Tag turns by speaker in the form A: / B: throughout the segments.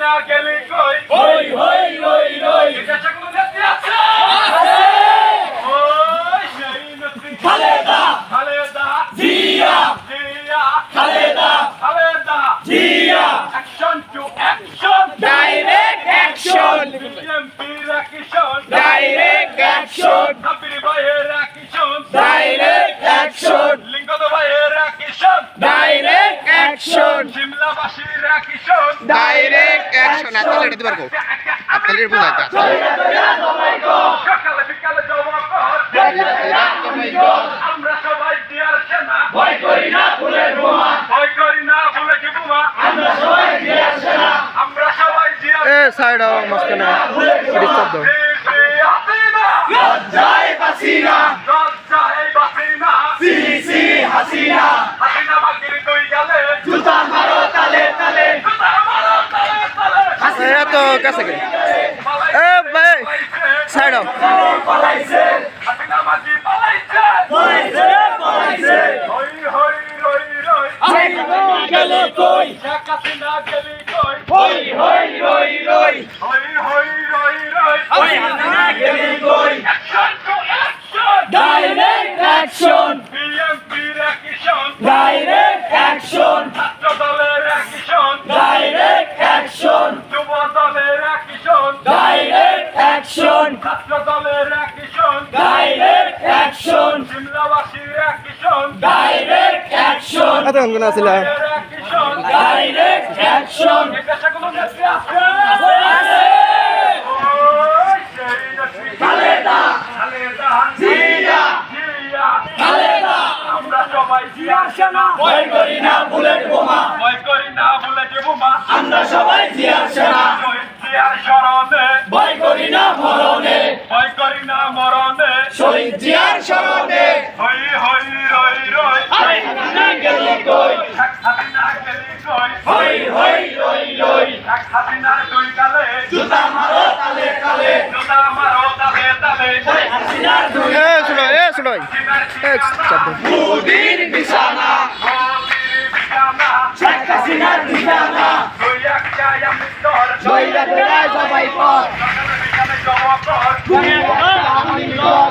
A: হাসিনা গেলে কই?
B: হই হই হই হই।
A: দেশে কোনো নেত্রী আছে? ওই সেই নেত্রী
B: Khaleda.
A: Khaleda.
B: Zia.
A: Zia.
B: Khaleda.
A: Khaleda.
B: Zia.
A: Action to action
B: direct action
A: BNP রাকিশন
B: direct action
A: কাপির ভাইয়ের রাকিশন
B: ডাইরেক্ট অ্যাকশন
A: লিঙ্গদ ভাইয়ের রাকিশন
B: ডাইরেক্ট অ্যাকশন
A: সিমলাবাসীর রাকিশন
C: ডাইরেক্ট অ্যাকশন আপনারা এটা দিতে পারব আপনাদের
A: কর আমরা সবাই দিয়ার সেনা
B: ভয় করি না ফুলের বোমা
A: ভয় করি না কি। বোমা
B: আমরা সবাই দিয়ে আসে না
A: আমরা সবাই দিয়ার
C: এ সাইড মাঝখানে। ডিস্টার্ব দাও।
B: লজ্জায় হাসিনা
A: লজ্জায় বাসিনা।
B: সিরি সিরি হাসিনা
A: বাকির কই গেলে
B: জুতা মারো তালে তালে
A: জুতা মারো তালে তালে
C: গে
A: পালাইছে,
C: এ ভাই
A: পালাইছে,
C: সাইড
B: পালাইছে
A: হাসিনা বাকি পালাইছে
B: পালাইছে পালাইছে
A: হই হই রই রই
B: গেলে কই
A: হাসিনা গেলি কই
B: হই হই হই হই
A: হই হই রই রই
B: ওই হাসিনা গেলে কই
A: action to action
B: direct action
A: BNP রাকিশন
B: direct
A: রাকিশন
B: ডাইরেক্ট অ্যাকশন
A: ছাত্র দলের রাকিশন
B: ডাইরেক্ট অ্যাকশন
A: সিমলাবাসীর রাকিশন
B: ডাইরেক্ট অ্যাকশন
C: এত অঙ্গন
A: রাকিশন
B: ডাইরেক্ট অ্যাকশন
A: এটা সেগুলো নেত্রী আছে?
B: খালেদা!
A: খালেদা
B: জিয়া!
A: জিয়া।
B: খালেদা!
A: আমরা সবাই জিয়ার সেনা!
B: ভয় করি না বুলেট বোমা!
A: ভয় করি না বলে যে বোমা।
B: আমরা সবাই জিয়ার
A: স্মরণে হই হই রই রই
B: আরে হাসিনা গেলে কই
A: গেলি কই?
B: হই হই রই রই
A: দুই গালে
B: জুতা মারো তালে তালে।
A: জোতা মারো তালে তালে।
B: দুই
C: এ শুনো এ শুনো। এ চাপ। দাও
B: মুদির বিছানা
A: মোদির বিছানা।
B: শেখ হাসিনার বিছানা।
A: দুই একটা আমি তোর
B: সবাই পর
A: সকালে বিকালে জমা কর
B: আমি লড়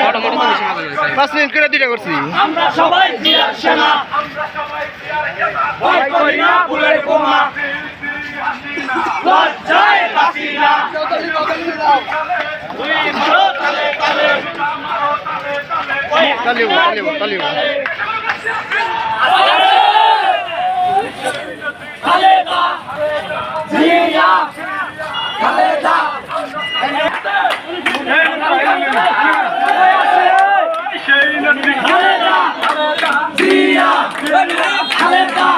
C: মিনিট করে দুইটা করছি।
B: আমরা সবাই জিয়ার সেনা। ভয় করি না লজ্জায় দুই মারো তালে তালে। খালেদা জিয়া খালেদা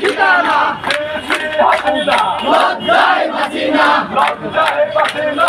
B: ঠিকানা লজ্জায় বাসিনা লজ্জায় বাসিনা